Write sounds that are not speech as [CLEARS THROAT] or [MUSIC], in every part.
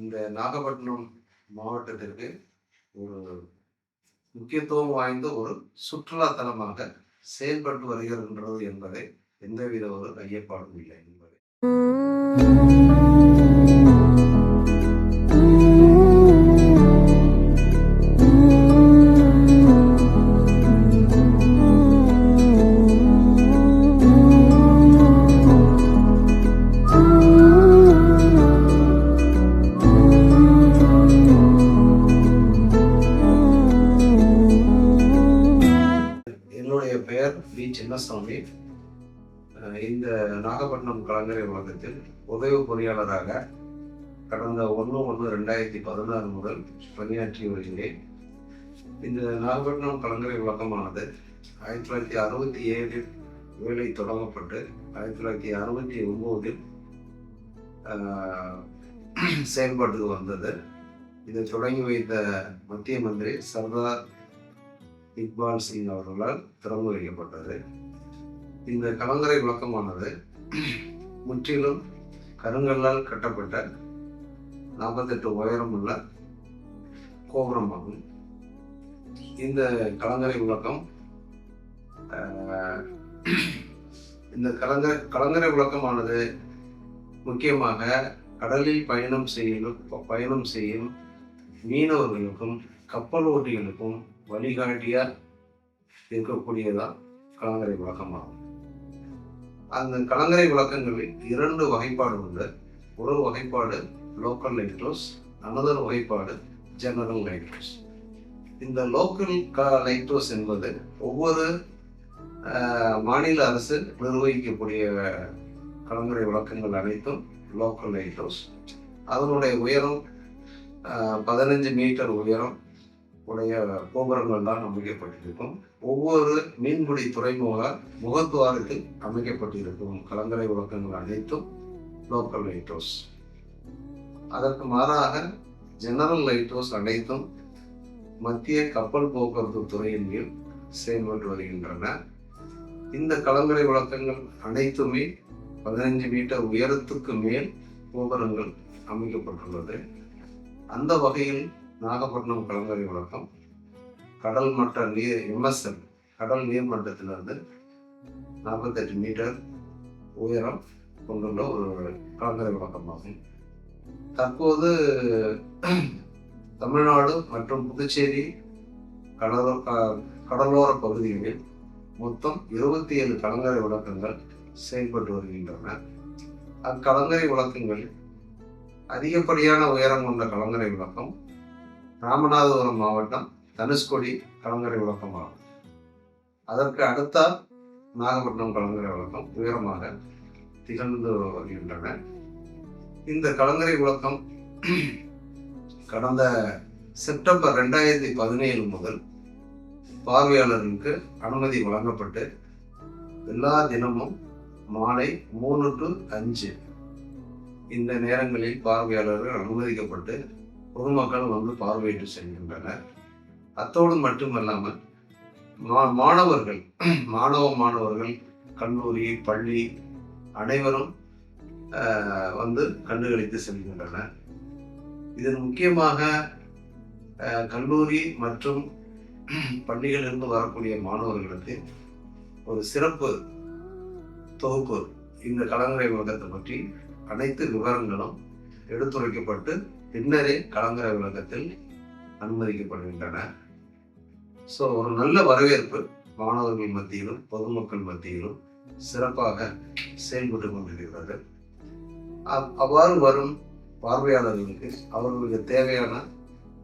இந்த நாகப்பட்டினம் மாவட்டத்திற்கு ஒரு முக்கியத்துவம் வாய்ந்த ஒரு சுற்றுலா தலமாக செயல்பட்டு வருகின்றது என்பதை எந்தவித ஒரு ஐயப்பாடும் இல்லை என்பதை. என்னுடைய பெயர் வி. சின்னசாமி. இந்த நாகப்பட்டினம் கலங்கரை வழக்கத்தில் உதவி பொறியாளராக கடந்த ஒன்று ஒன்று ரெண்டாயிரத்தி பதினாறு முதல் பணியாற்றி வருகிறேன். இந்த நாகப்பட்டினம் கலங்கரை விளக்கமானது ஆயிரத்தி தொள்ளாயிரத்தி அறுபத்தி ஏழில் வேலை தொடங்கப்பட்டு ஆயிரத்தி தொள்ளாயிரத்தி அறுபத்தி ஒம்போதில் [CLEARS THROAT] செயல்பாட்டுக்கு வந்தது. இதை தொடங்கி வைத்த மத்திய மந்திரி சர்தார் இக்பால் சிங் அவர்களால் திறந்து வைக்கப்பட்டது. இந்த கலங்கரை விளக்கமானது முற்றிலும் கருங்கல்லால் கட்டப்பட்ட நாற்பத்தெட்டு உயரமுள்ள கோபுரமாகும். இந்த கலங்கரை விளக்கம் இந்த கலங்கரை கலங்கரை விளக்கமானது முக்கியமாக கடலில் பயணம் செய்யும் பயணம் செய்யும் மீனவர்களுக்கும் கப்பல் ஓட்டிகளுக்கும் வழிகாட்டியா இருக்கக்கூடியதான் கலங்கரை விளக்கமாகும் அந்த கலங்கரை விளக்கங்களில் இரண்டு வகைப்பாடு உண்டு. ஒரு வகைப்பாடு லோக்கல் லைட் ஹவுஸ் அனதர் வகைப்பாடு ஜெனரல் லைட் ஹவுஸ் இந்த லோக்கல் க லைட் ஹவுஸ் என்பது ஒவ்வொரு ஆஹ், மாநில அரசு நிர்வகிக்கக்கூடிய கலங்கரை விளக்கங்கள் அனைத்தும் லோக்கல் லைட் ஹவுஸ் அதனுடைய உயரம் பதினஞ்சு மீட்டர் உயரம் உடைய கோபுரங்கள் தான் அமைக்கப்பட்டிருக்கும். ஒவ்வொரு மீன்பிடி துறைமுக முகத்துவாரத்தில் அமைக்கப்பட்டிருக்கும். கலங்கரை விளக்கங்கள் அனைத்தும் லோக்கல் லைட் ஹவுஸ் அதற்கு மாறாக ஜெனரல் லைட் ஹவுஸ் அனைத்தும் மத்திய கப்பல் போக்குவரத்து துறையின் கீழ் செயல்பட்டு வருகின்றன. இந்த கலங்கரை விளக்கங்கள் அனைத்துமே பதினைஞ்சு மீட்டர் உயரத்துக்கு மேல் கோபுரங்கள் அமைக்கப்பட்டுள்ளது. அந்த வகையில் நாகப்பட்டினம் கலங்கரை வழக்கம். கடல் மட்ட நீர் எம்எஸ்எல் கடல் நீர் மட்டத்திலிருந்து நாற்பத்தெட்டு மீட்டர் உயரம் கொண்டுள்ள ஒரு கலங்கரை வழக்கமாகும். தற்போது தமிழ்நாடு மற்றும் புதுச்சேரி கடலோ க- கடலோர பகுதிகளில் மொத்தம் இருபத்தி ஏழு கலங்கரை விளக்கங்கள் செயல்பட்டு வருகின்றன. அக்கலங்கரை விளக்கங்கள் அதிகப்படியான உயரம் கொண்ட கலங்கரை விளக்கம் ராமநாதபுரம் மாவட்டம் தனுஷ்கோடி கலங்கரை விளக்கம் ஆகும் அதற்கு அடுத்த நாகப்பட்டினம் கலங்கரை விளக்கம் உயரமாக திகழ்ந்து வருகின்றன. இந்த கலங்கரை விளக்கம் கடந்த செப்டம்பர் ரெண்டாயிரத்தி பதினேழு முதல் பார்வையாளர்களுக்கு அனுமதி வழங்கப்பட்டு எல்லா தினமும் மாலை மூணு டு அஞ்சு இந்த நேரங்களில் பார்வையாளர்கள் அனுமதிக்கப்பட்டு பொதுமக்கள் வந்து பார்வையிட்டு செல்கின்றனர். அத்தோடு மட்டுமல்லாமல் மா மாணவர்கள் [CLEARS THROAT] மாணவ மாணவர்கள் கல்லூரி பள்ளி அனைவரும் வந்து கண்டுகளித்து செல்கின்றனர். இதில் முக்கியமாக கல்லூரி மற்றும் [CLEARS THROAT] பள்ளிகளிலிருந்து வரக்கூடிய மாணவர்களுக்கு ஒரு சிறப்பு தொகுப்பு இந்த கலங்கரை விளக்கத்தை பற்றி அனைத்து விவரங்களும் எடுத்துரைக்கப்பட்டு பின்னரே கலங்கர விளக்கத்தில் அனுமதிக்கப்படுகின்றன. ஸோ ஒரு நல்ல வரவேற்பு மாணவர்கள் மத்தியிலும் பொதுமக்கள் மத்தியிலும் சிறப்பாக செயல்பட்டு கொண்டிருக்கிறது. அவ்வாறு வரும் பார்வையாளர்களுக்கு அவர்களுக்கு தேவையான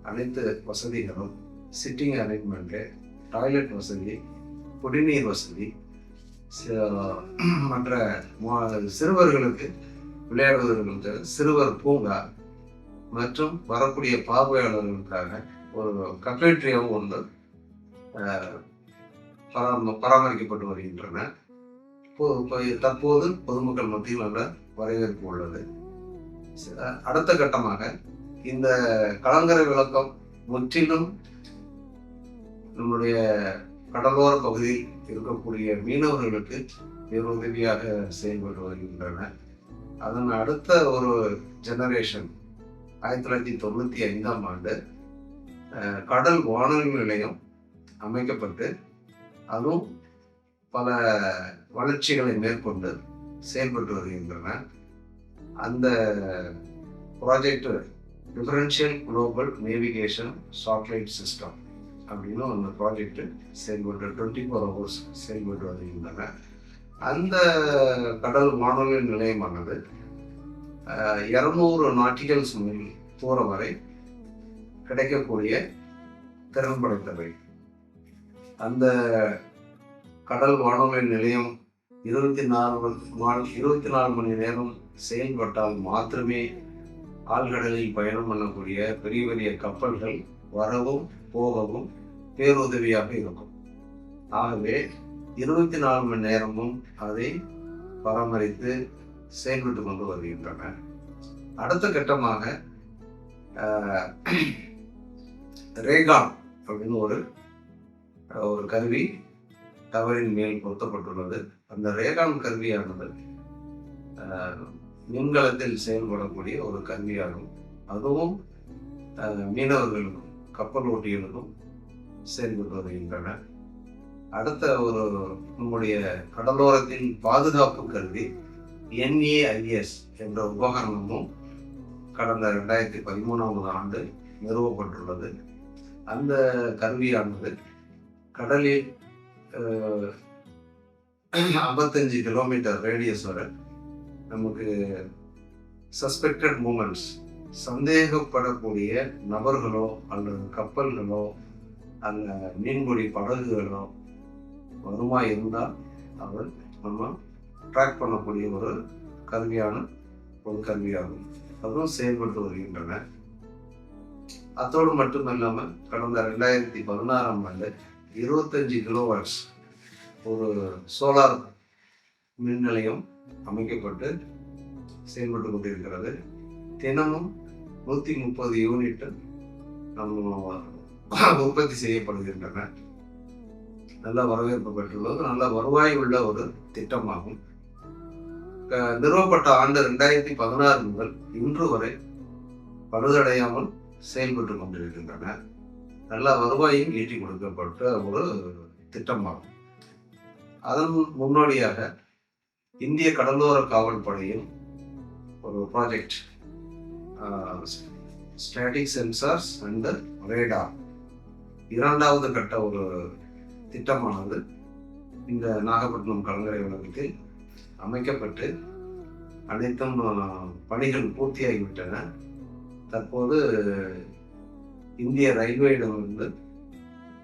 அனைத்து வசதிகளும் சிட்டிங் அரேஞ்ச்மெண்ட்டு டாய்லெட் வசதி குடிநீர் வசதி மற்ற மா- சிறுவர்களுக்கு விளையாடுவதற்கு சிறுவர் பூங்கா மற்றும் வரக்கூடிய பார்வையாளர்களுக்காக ஒரு கஃபேட்ரியாவும் ஒன்று பராம- பராமரிக்கப்பட்டு வருகின்றன. தற்போது பொதுமக்கள் மத்தியில் நல்ல வரவேற்பு உள்ளது. அடுத்த கட்டமாக இந்த கலங்கரை விளக்கம் முற்றிலும் நம்முடைய கடலோர பகுதியில் இருக்கக்கூடிய மீனவர்களுக்கு பேருதவியாக செயல்பட்டு வருகின்றன. அதன் அடுத்த ஒரு ஜெனரேஷன் ஆயிரத்தி தொள்ளாயிரத்தி தொண்ணூற்றி ஐந்தாம் ஆண்டு கடல் வானொலி நிலையம் அமைக்கப்பட்டு அதுவும் பல வளர்ச்சிகளை மேற்கொண்டு செயல்பட்டு வருகின்றன. அந்த project differential global navigation satellite system அப்படின்னு அந்த ப்ராஜெக்ட் செயல்பட்டு டுவெண்ட்டி ஃபோர் ஹவர்ஸ் செயல்பட்டு வருகின்றன. அந்த கடல் வானொலி நிலையமானது இரநூறு நாட்டிகல்ஸ் மைல் தூரம் வரை கிடைக்கக்கூடிய திறன் படைத்தவை. அந்த கடல் வானொலி நிலையம் இருபத்தி நாலு நாள் இருபத்தி நாலு மணி நேரம் செயல்பட்டால் மாத்திரமே ஆழ்கடலில் பயணம் பண்ணக்கூடிய பெரிய பெரிய கப்பல்கள் வரவும் போகவும் பேருதவியாக இருக்கும். ஆகவே இருபத்தி நாலு மணி நேரமும் அதை பராமரித்து செயல்பட்டு கொண்டு வருகின்றன. அடுத்த கட்டமாக ரேகான் அப்படின்னு ஒரு ஒரு கருவி டவரின் மேல் பொருத்தப்பட்டுள்ளது. அந்த ரேகான் கருவியானது மின்கலத்தில் செயல்படக்கூடிய ஒரு கருவியாகும். அதுவும் மீனவர்களுக்கும் கப்பல் ஓட்டிகளுக்கும் செயல்பட்டு வருகின்றன. அடுத்த ஒரு நம்முடைய கடலோரத்தின் பாதுகாப்பு கருவி என்ஏஐஎஸ் என்ற உபகரணமும் கடந்த ரெண்டாயிரத்தி பதிமூணாவது ஆண்டு நிறுவப்பட்டுள்ளது. அந்த கருவியானது கடலில் ஐம்பத்தஞ்சு கிலோமீட்டர் ரேடியஸ் வரை நமக்கு சஸ்பெக்டட் மூமெண்ட்ஸ் சந்தேகப்படக்கூடிய நபர்களோ அல்லது கப்பல்களோ அல்ல மீன்பிடி படகுகளோ வருமா இருந்தால் அவர் நம்ம ட்ராக் பண்ணக்கூடிய ஒரு கருவியான ஒரு கருவியாகும் அதுவும் செயல்பட்டு வருகின்றன. அத்தோடு மட்டுமல்லாமல் கடந்த ரெண்டாயிரத்தி பதினாறாம் ஆண்டு இருபத்தஞ்சு கிலோவாட்ஸ் ஒரு சோலார் மின் நிலையம் அமைக்கப்பட்டு செயல்பட்டு கொண்டிருக்கிறது. தினமும் நூற்றி முப்பது யூனிட் நம்ம உற்பத்தி செய்யப்படுகின்றன. நல்ல வரவேற்பு பெற்றுள்ளது. நல்ல வருவாய் உள்ள ஒரு திட்டமாகும். நிறுவப்பட்ட ஆண்டு ரெண்டாயிரத்தி பதினாறு முதல் இன்று வரை பழுதடையாமல் செயல்பட்டு கொண்டிருக்கின்றன. நல்ல வருவாயும் ஈட்டி கொடுக்கப்பட்ட ஒரு திட்டமாகும். அதன் முன்னோடியாக இந்திய கடலோர காவல்படையில் ஒரு project static sensors and radar இரண்டாவது கட்ட ஒரு திட்டமானது இந்த நாகப்பட்டினம் கலங்கரை வழக்கத்தில் அமைக்கப்பட்டு அனைத்தும் பணிகள் பூர்த்தியாகிவிட்டன. தற்போது இந்திய ரயில்வேயிடமிருந்து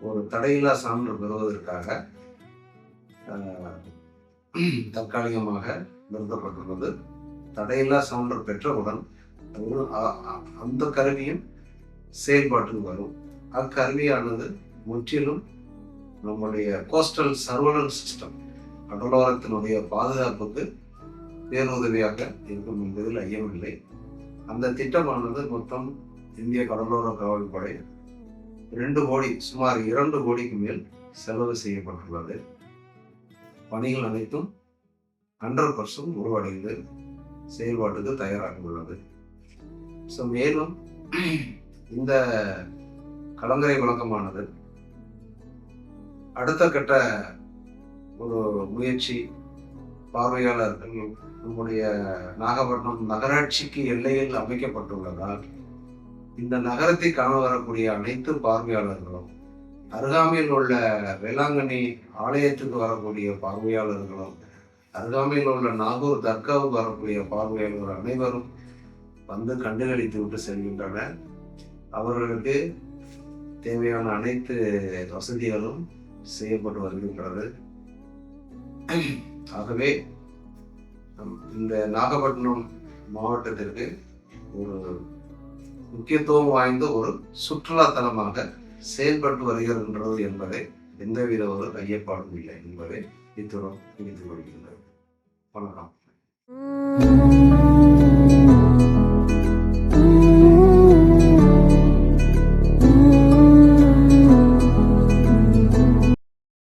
ஒரு தடையில்லா சான்று பெறுவதற்காக தற்காலிகமாக நிறுத்தப்பட்டுள்ளது. தடையில்லா சான்று பெற்றவுடன் அ- அந்த கருவியும் செயல்பாட்டுக்கு வரும். அக்கருவியானது முற்றிலும் நம்முடைய கோஸ்டல் சர்வலன்ஸ் சிஸ்டம் கடலோரத்தினுடைய பாதுகாப்புக்கு பேருதவியாக இருக்கும் என்பதில் ஐயமில்லை. அந்த திட்டமானது மொத்தம் இந்திய கடலோர காவல்படை ரெண்டு கோடி சுமார் இரண்டு கோடிக்கு மேல் செலவு செய்யப்பட்டுள்ளது. பணிகள் அனைத்தும் ஹண்ட்ரட் பர்சன்ட் உருவடைந்து செயல்பாட்டுக்கு தயாராக உள்ளது ஸோ மேலும் இந்த கலங்கரை விளக்கமானது அடுத்த கட்ட ஒரு முயற்சி பார்வையாளர்கள் நம்முடைய நாகப்பட்டினம் நகராட்சிக்கு எல்லையில் அமைக்கப்பட்டுள்ளதால் இந்த நகரத்தை காண வரக்கூடிய அனைத்து பார்வையாளர்களும் அருகாமையில் உள்ள வேளாங்கண்ணி ஆலயத்துக்கு வரக்கூடிய பார்வையாளர்களும் அருகாமையில் உள்ள நாகூர் தர்காவுக்கு வரக்கூடிய பார்வையாளர்கள் அனைவரும் வந்து கண்டுகளித்து விட்டு செல்கின்றனர். அவர்களுக்கு தேவையான அனைத்து வசதிகளும் செய்யப்பட்டு வருகின்றது ஆகவே இந்த நாகப்பட்டினம் மாவட்டத்திற்கு ஒரு முக்கியத்துவம் வாய்ந்த ஒரு சுற்றுலாத்தலமாக செயல்பட்டு வருகின்றது என்பதை எந்தவித ஒரு ஐயப்பாடும் இல்லை என்பதை இத்துடன் முடித்துக் கொள்கின்றது வணக்கம். Mm.